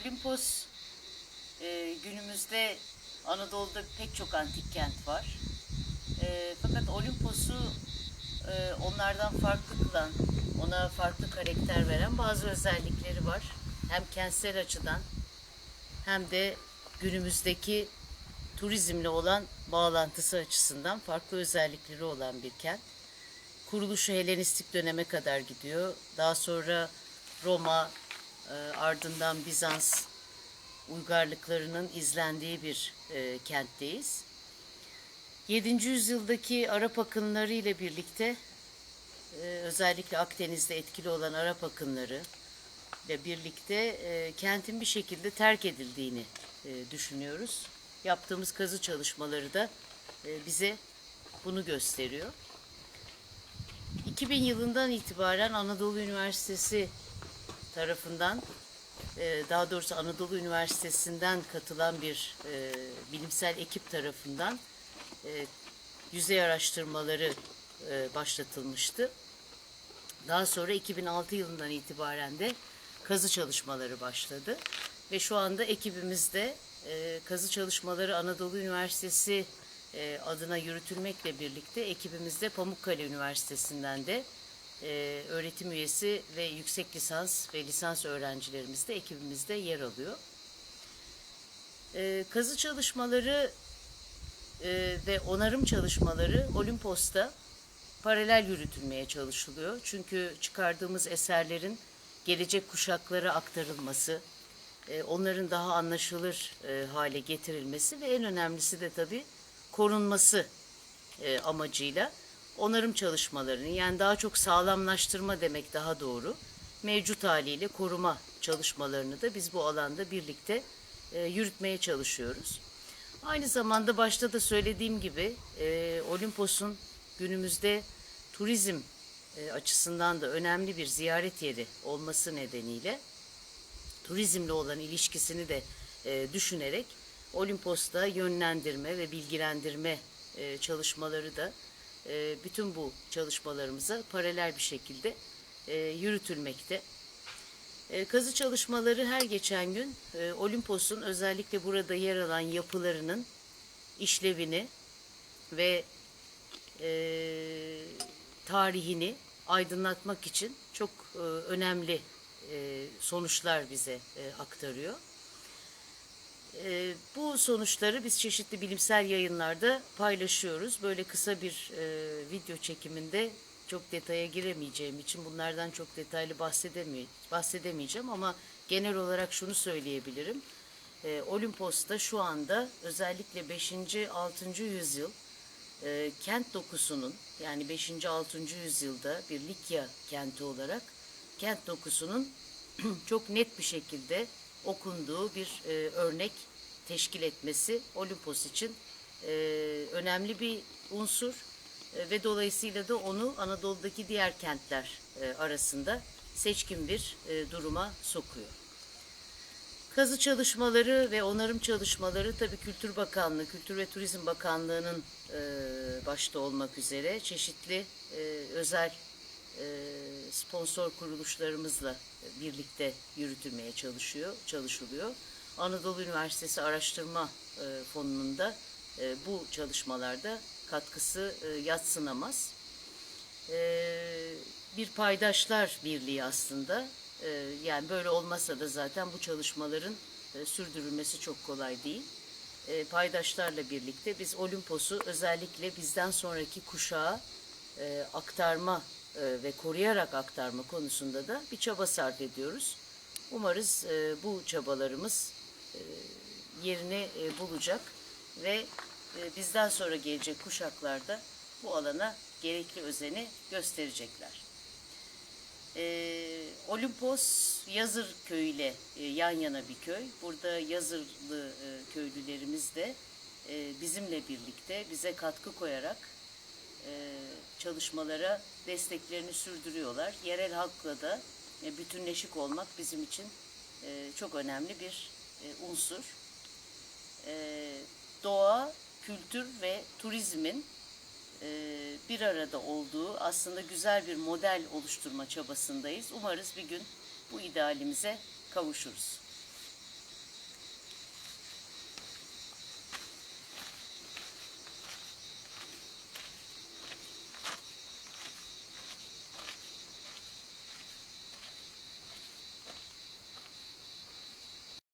Olimpos e, günümüzde Anadolu'da pek çok antik kent var. E, fakat Olimpos'u e, onlardan farklı kılan, ona farklı karakter veren bazı özellikleri var. Hem kentsel açıdan hem de günümüzdeki turizmle olan bağlantısı açısından farklı özellikleri olan bir kent. Kuruluşu Helenistik döneme kadar gidiyor. Daha sonra Roma, ardından Bizans uygarlıklarının izlendiği bir e, kentteyiz. 7. yüzyıldaki Arap akınları ile birlikte e, özellikle Akdeniz'de etkili olan Arap akınları ile birlikte e, kentin bir şekilde terk edildiğini e, düşünüyoruz. Yaptığımız kazı çalışmaları da e, bize bunu gösteriyor. 2000 yılından itibaren Anadolu Üniversitesi tarafından e, daha doğrusu Anadolu Üniversitesi'nden katılan bir e, bilimsel ekip tarafından e, yüzey araştırmaları başlatılmıştı. Daha sonra 2006 yılından itibaren de kazı çalışmaları başladı. Ve şu anda ekibimizde kazı çalışmaları Anadolu Üniversitesi adına yürütülmekle birlikte ekibimizde Pamukkale Üniversitesi'nden de e, öğretim üyesi ve yüksek lisans ve lisans öğrencilerimiz de ekibimizde yer alıyor. E, kazı çalışmaları e, ve onarım çalışmaları Olimpos'ta paralel yürütülmeye çalışılıyor. Çünkü çıkardığımız eserlerin gelecek kuşaklara aktarılması, e, onların daha anlaşılır e, hale getirilmesi ve en önemlisi de tabii korunması e, amacıyla onarım çalışmalarını yani daha çok sağlamlaştırma demek daha doğru. Mevcut haliyle koruma çalışmalarını da biz bu alanda birlikte e, yürütmeye çalışıyoruz. Aynı zamanda başta da söylediğim gibi e, Olimpos'un günümüzde turizm e, açısından da önemli bir ziyaret yeri olması nedeniyle turizmle olan ilişkisini de e, düşünerek Olimpos'ta yönlendirme ve bilgilendirme e, çalışmaları da e, bütün bu çalışmalarımıza paralel bir şekilde e, yürütülmekte. E, kazı çalışmaları her geçen gün Olimpos'un özellikle burada yer alan yapılarının işlevini ve tarihini aydınlatmak için çok önemli sonuçlar bize aktarıyor. E, bu sonuçları biz çeşitli bilimsel yayınlarda paylaşıyoruz. Böyle kısa bir e, video çekiminde çok detaya giremeyeceğim için bunlardan çok detaylı bahsedemey bahsedemeyeceğim ama genel olarak şunu söyleyebilirim. E, Olimpos'ta şu anda özellikle 5. 6. yüzyıl e, kent dokusunun yani 5. 6. yüzyılda bir Likya kenti olarak kent dokusunun çok net bir şekilde okunduğu bir e, örnek teşkil etmesi Olimpos için e, önemli bir unsur e, ve dolayısıyla da onu Anadolu'daki diğer kentler e, arasında seçkin bir e, duruma sokuyor. Kazı çalışmaları ve onarım çalışmaları tabii Kültür Bakanlığı, Kültür ve Turizm Bakanlığı'nın e, başta olmak üzere çeşitli e, özel sponsor kuruluşlarımızla birlikte yürütülmeye çalışıyor, çalışılıyor. Anadolu Üniversitesi Araştırma e, Fonu'nun da e, bu çalışmalarda katkısı e, yatsınamaz. E, bir paydaşlar birliği aslında. E, yani böyle olmasa da zaten bu çalışmaların e, sürdürülmesi çok kolay değil. E, paydaşlarla birlikte biz Olimpos'u özellikle bizden sonraki kuşağa e, aktarma e, ve koruyarak aktarma konusunda da bir çaba sarf ediyoruz. Umarız e, bu çabalarımız e, yerini e, bulacak ve e, bizden sonra gelecek kuşaklarda bu alana gerekli özeni gösterecekler. E, Olimpos Yazır Köyü ile e, yan yana bir köy. Burada Yazırlı e, köylülerimiz de e, bizimle birlikte bize katkı koyarak e, çalışmalara desteklerini sürdürüyorlar. Yerel halkla da e, bütünleşik olmak bizim için e, çok önemli bir e, unsur. E, doğa, kültür ve turizmin e, bir arada olduğu aslında güzel bir model oluşturma çabasındayız. Umarız bir gün bu idealimize kavuşuruz.